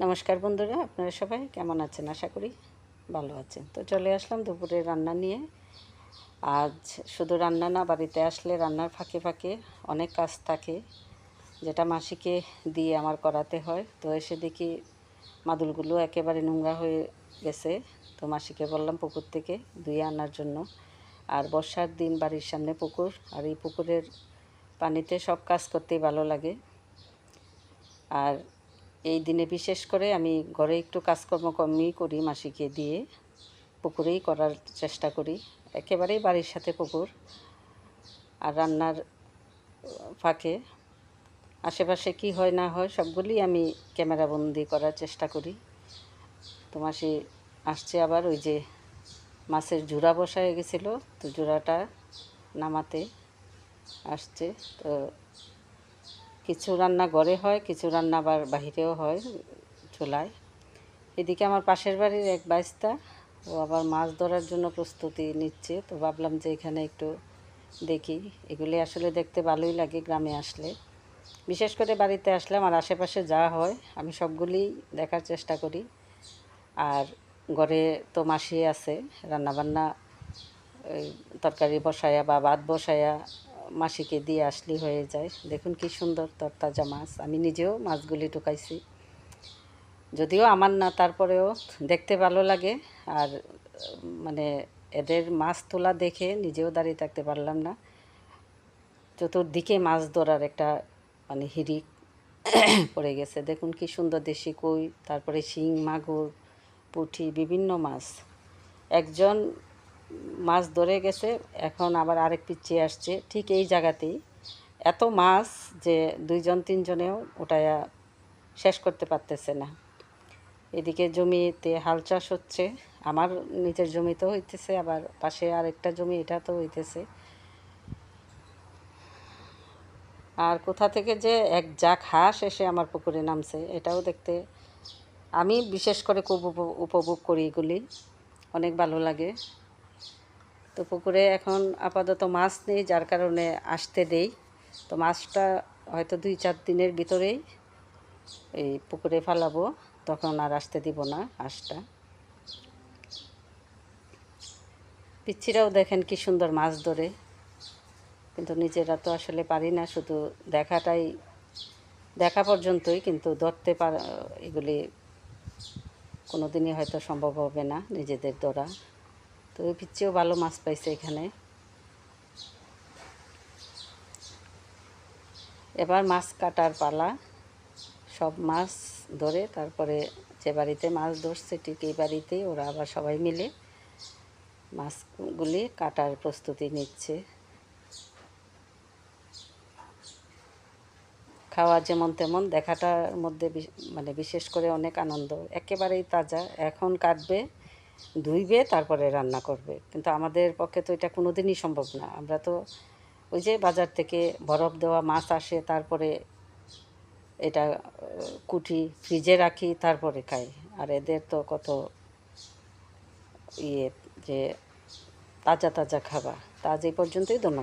নমস্কার বন্ধুরা, আপনারা সবাই কেমন আছেন? আশা করি ভালো আছেন। তো চলে আসলাম দুপুরে রান্না নিয়ে। আজ শুধু রান্না না, বাড়িতে আসলে রান্নার ফাঁকে ফাঁকে অনেক কাজ থাকে, যেটা মাসিকে দিয়ে আমার করাতে হয়। তো এসে দেখি মাদুলগুলো একেবারে নোংরা হয়ে গেছে। তো মাসিকে বললাম, পুকুর থেকে ধুয়ে আনার জন্য। আর বর্ষার দিন বাড়ির সামনে পুকুর, আর এই পুকুরের পানিতে সব কাজ করতেই ভালো লাগে। আর এই দিনে বিশেষ করে আমি ঘরে একটু কাজকর্ম কমই করি মাসিকে দিয়ে, পুকুরেই করার চেষ্টা করি। একেবারেই বাড়ির সাথে পুকুর আর রান্নার ফাঁকে। আশেপাশে কি হয় না হয় সবগুলি আমি ক্যামেরাবন্দি করার চেষ্টা করি। তো মাসি আসছে আবার ওই যে মাছের জোড়া বসায় গেছিল, তো জোড়াটা নামাতে আসছে। তো কিছু রান্না ঘরে হয়, কিছু রান্না আবার বাহিরেও হয়, চুলায়। এদিকে আমার পাশের বাড়ির এক বাইস্তা, ও আবার মাছ ধরার জন্য প্রস্তুতি নিচ্ছে। তো ভাবলাম যে এখানে একটু দেখি। এগুলি আসলে দেখতে ভালোই লাগে গ্রামে আসলে। বিশেষ করে বাড়িতে আসলে আমার আশেপাশে যা হয়, আমি সবগুলি দেখার চেষ্টা করি। আর ঘরে তো মাসি আছে, রান্নাবান্না তরকারি বসায়া বা ভাত বসায়া মাসিকে দিয়ে আসলেই হয়ে যায়। দেখুন কি সুন্দর তরতাজা মাছ। আমি নিজেও মাছগুলি ঢুকাইছি। যদিও আমার না, তারপরেও দেখতে ভালো লাগে। আর মানে এদের মাছ তোলা দেখে নিজেও দাঁড়িয়ে থাকতে পারলাম না। চতুর্দিকে মাছ ধরার একটা মানে হিরিক পড়ে গেছে। দেখুন কি সুন্দর দেশি কই, তারপরে শিং, মাগুর পুঁটি বিভিন্ন মাছ। একজন মাছ ধরে গেছে, এখন আবার আরেক পিছিয়ে আসছে, ঠিক এই জায়গাতেই। এত মাছ যে দুইজন, তিনজনেও ওটায়া শেষ করতে পারতেছে না। এদিকে জমিতে হাল চাষ হচ্ছে, আমার নিজের জমিতেও হইতেছে, আবার পাশে আরেকটা জমি, এটা তো হইতেছে। আর কোথা থেকে যে এক জাক হাঁস এসে আমার পুকুরে নামছে, এটাও দেখতে আমি বিশেষ করে খুব উপভোগ করি এগুলি, অনেক ভালো লাগে। তো পুকুরে এখন আপাতত মাছ নেই, যার কারণে আসতে দেই। তো মাছটা হয়তো দুই চার দিনের ভিতরেই এই পুকুরে ফেলাবো, তখন আর আসতে দিব না হাঁসটা পিচ্ছিরাও দেখেন কি সুন্দর মাছ ধরে, কিন্তু নিজেরা তো আসলে পারি না, শুধু দেখাটাই, দেখা পর্যন্তই, কিন্তু ধরতে পার, এগুলি কোনো দিনই হয়তো সম্ভব হবে না নিজেদের ধরা। তো ওই পিচ্ছিও ভালো মাছ পাইছে এখানে। এবার মাছ কাটার পালা। সব মাছ ধরে তারপরে যে বাড়িতে মাছ ধরছে ঠিক এই বাড়িতেই ওরা আবার সবাই মিলে মাছগুলি কাটার প্রস্তুতি নিচ্ছে। খাওয়া যেমন তেমন দেখাটার মধ্যে মানে বিশেষ করে অনেক আনন্দ। একেবারেই তাজা। এখন কাটবে ধুইবে, তারপরে রান্না করবে। কিন্তু আমাদের পক্ষে তো এটা কোনো দিনই সম্ভব না। আমরা তো ওই যে বাজার থেকে বরফ দেওয়া মাছ আসে, তারপরে এটা কুটি ফ্রিজে রাখি, তারপরে খাই। আর এদের তো কত ইয়ে যে তাজা তাজা খাবার। তা আজ এই পর্যন্তই, ধন্যবাদ।